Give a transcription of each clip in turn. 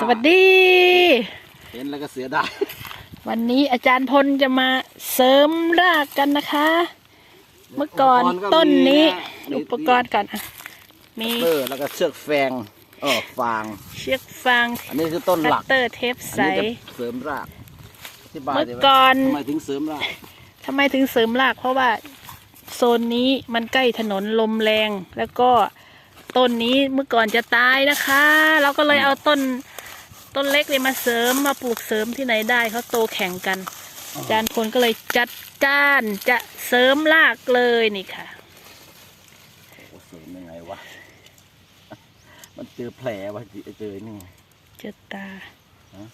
สวัสดี เห็นแล้วก็เสียดายวันนี้อาจารย์พลจะมาเสริมรากกันนะคะ เมื่อก่อนต้นนี้ อุปกรณ์ก่อนอะมีเตอร์แล้วก็เชือกแฟงเออฟาง เชือกฟาง อันนี้คือต้นคัหลัตกเตอร์เทปอันใสนี้จะเสริมรากอธิบายเมื่อได้ไหมก่อนทำไมถึงเสริมรากทำไมถึงเสริมราก เพราะว่าโซนนี้มันใกล้ถนนลมแรงแล้วก็ต้นนี้เมื่อก่อนจะตายนะคะ เราก็เลยเอาต้น ต้นเล็กเลยมาเสริมมาปลูกเสริมที่ไหนได้เขาโตแข่งกันอาจารย์พลก็เลยจัดการจะเสริมรากเลยนี่ค่ะโอ้เสริมยังไงวะมันเจอแผลวะเจอนี่เจาตาฮะ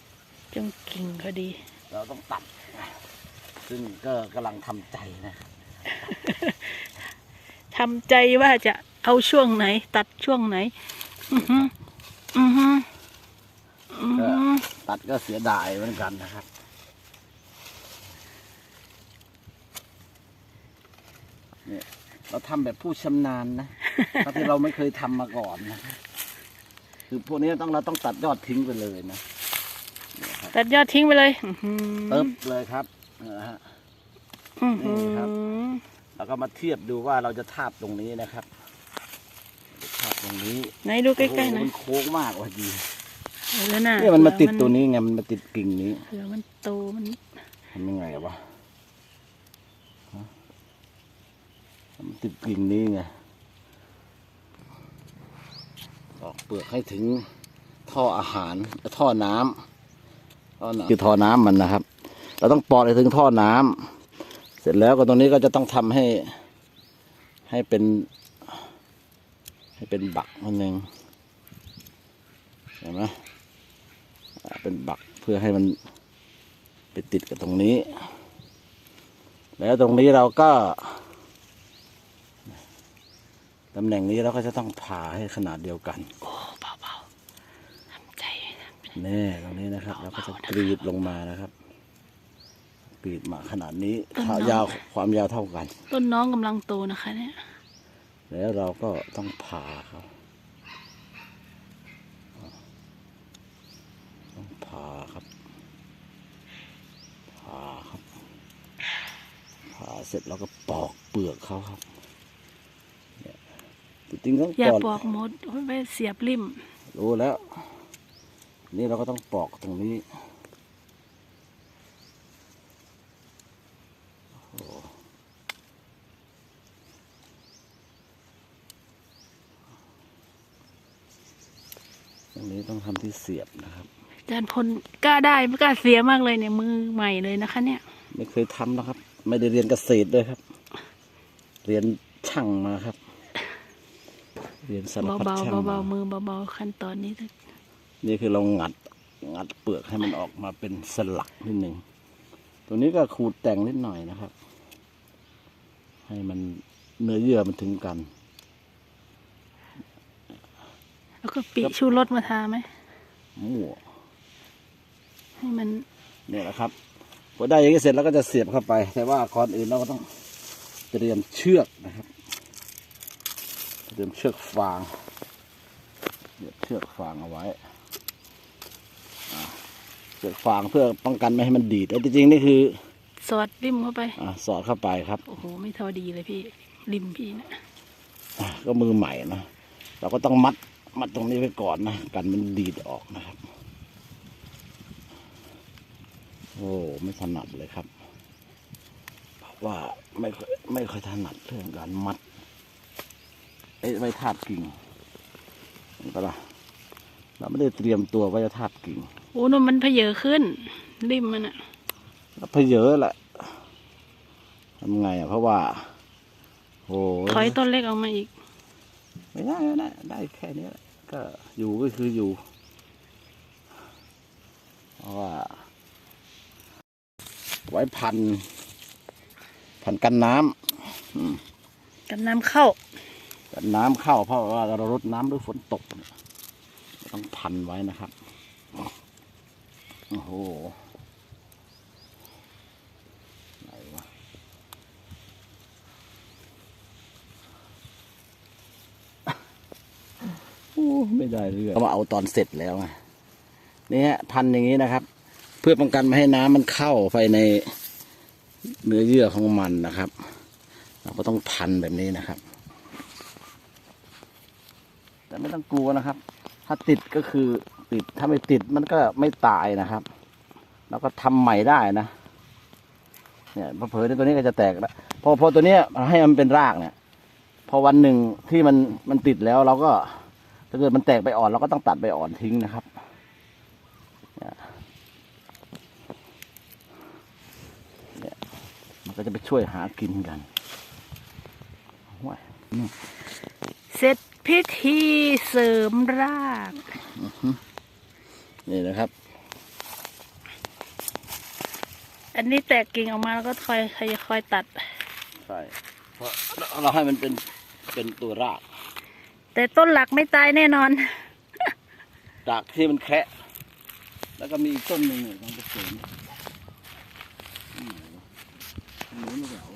จงกิ่งพอดี เราต้องตัด ซึ่งก็กำลังทำใจนะทำใจว่าจะเอาช่วงไหน ตัดช่วงไหน อือฮึอือฮึอือ ก็ฮึตัดก็เสียดายเหมือนกันนะครับ เนี่ยเราทำแบบผู้ชำนาญนะเพราะที่เราไม่เคยทำมาก่อนนะคือพวกนี้ต้องเราต้องตัดยอดทิ้งไปเลยนะเนี่ยครับตัดยอดทิ้งไปเลยอื้อหือเติบเลยครับนะฮะอื้อหือนี่ครับแล้วก็มาเทียบดูว่าเราจะทาบตรงนี้นะครับ ทาบตรงนี้ ไหนดูใกล้ๆหน่อยโอ้โมันโค้งมากว่ะดี เอาแล้วนะเนี่ยมันมาติดตัวนี้ไงมันมาติดกิ่งนี้เผื่อมันโตมันทำยังไงวะฮะมันติดกิ่งนี้ไงปอกเปลือกให้ถึงท่ออาหารท่อน้ำท่อน้ำคือท่อน้ำมันนะครับ เราต้องปอดให้ถึงท่อน้ำเสร็จแล้วก็ตรงนี้ก็จะต้องทำให้ ให้เป็น ให้เป็นบักมันหนึ่งเห็นไหมอ่า เป็นบักเพื่อให้มันไปติดกับตรงนี้ แล้วตรงนี้เราก็ตำแหน่งนี้เราก็จะต้องผ่าให้ขนาดเดียวกันโอ้เบาๆทำใจนะแน่ตรงนี้นะครับเราก็จะกรีดลงมานะครับกรีดมาขนาดนี้ขายาวความยาวเท่ากัน ต้นน้องกำลังโตนะคะเนี่ย แล้วเราก็ต้องผ่าครับต้องผ่าครับ ผ่าครับ ผ่าเส ร็จเราก็ปอกเปลือกเขาครับเนี่ยจริงๆต้องอย่าปอกปอกหมดไว้เสียบริมรู้แล้ว นี่เราก็ต้องปอกตรงนี้โอ้โหตรงนี้ต้องทำที่เสียบนะครับอาจารย์พลกล้าได้ไม่กล้าเสียมากเลยเนี่ยมือใหม่เลยนะคะ เนี่ย ไม่เคยทำนะครับ ไม่ได้เรียนเกษตรด้วยครับ เรียนช่างมาครับ เรียนสารพัดเบาช่างๆมาเบาๆมือเบาๆขั้นตอนนี้นี่คือเรางัดงัดเปลือกให้มันออกมาเป็นสลักนิดหนึ่งตัวนี้ก็ขูดแต่งนิดหน่อยนะครับ ให้มันเนื้อเยื่อมันถึงกัน แล้วก็ปีชูรสมาทาไหมมั่วให้มัน เนี่ยแหละครับ พอได้อย่างนี้เสร็จแล้วก็จะเสียบเข้าไป แต่ว่าก่อนอื่นเราก็ต้องเตรียมเชือกนะครับ เตรียมเชือกฟางเสียบเชือกฟางเอาไว้อ่าเชือกฟางเพื่อป้องกันไม่ให้มันดีดแต่จริงๆนี่คือ สอดริมเข้าไปอ่าสอดเข้าไปครับ โอ้โหไม่เท่าดีเลยพี่ริมพี่นะอะก็มือใหม่นะเราก็ต้องมัดมัดตรงนี้ไว้ก่อนนะกันมันดีดออกนะครับ โอ้ไม่ถนัดเลยครับ เพราะว่าไม่ค่อยไม่ค่อยถนัดเรื่องการมัดไอ้ไว้ทาบกิ่งเห็นปะล่ะเราไม่ได้เตรียมตัวไว้จะทาบกิ่งโอ้นั่นมันเพเยอขึ้น ริมมันอะแล้วเพเยอะแหละทำไงอะเพราะว่าโอ้ถอยต้นเล็กออกมาอีก ไม่ได้ไม่ได้ได้แค่นี้แหละก็อยู่ก็คืออยู่เพราะว่า ไว้พัน พันกันน้ำกันน้ำเข้า กันน้ำเข้าเพราะว่าเรารดน้ำด้วยฝนตกเนี่ยต้องพันไว้นะครับ โอ้โหไหนวะโอ้ไม่ได้เรื่องเอามาเอาตอนเสร็จแล้วไงนี่ฮะพันอย่างนี้นะครับเพื่อป้องกันไม่ให้น้ำมันเข้าไปในเนื้อเยื่อของมันนะครับ เราก็ต้องพันแบบนี้นะครับ แต่ไม่ต้องกลัวนะครับ ถ้าติดก็คือติดถ้าไม่ติดมันก็ไม่ตายนะครับ เราก็ทำใหม่ได้นะเนี่ยพอเผลอตัวนี้ก็จะแตกแล้วพอพอตัวเนี้ยให้มันเป็นรากเนี่ย พอวันหนึ่งที่มันมันติดแล้วเราก็ถ้าเกิดมันแตกไปอ่อนเราก็ต้องตัดไปอ่อนทิ้งนะครับ เนี่ยมัน ก็จะไปช่วยหากินกันว้ายเสร็จพิธีเสริมรากนี่นะครับ อันนี้แตกกิ่งออกมาแล้วก็คอยคอยคอยตัด ใช่ เพราะเราให้มันเป็นเป็นตัวราก แต่ต้นหลักไม่ตายแน่นอนรากที่มันแคะ แล้วก็มีอีกต้นหนึ่งเนี่ยมันจะเสริม 你用不了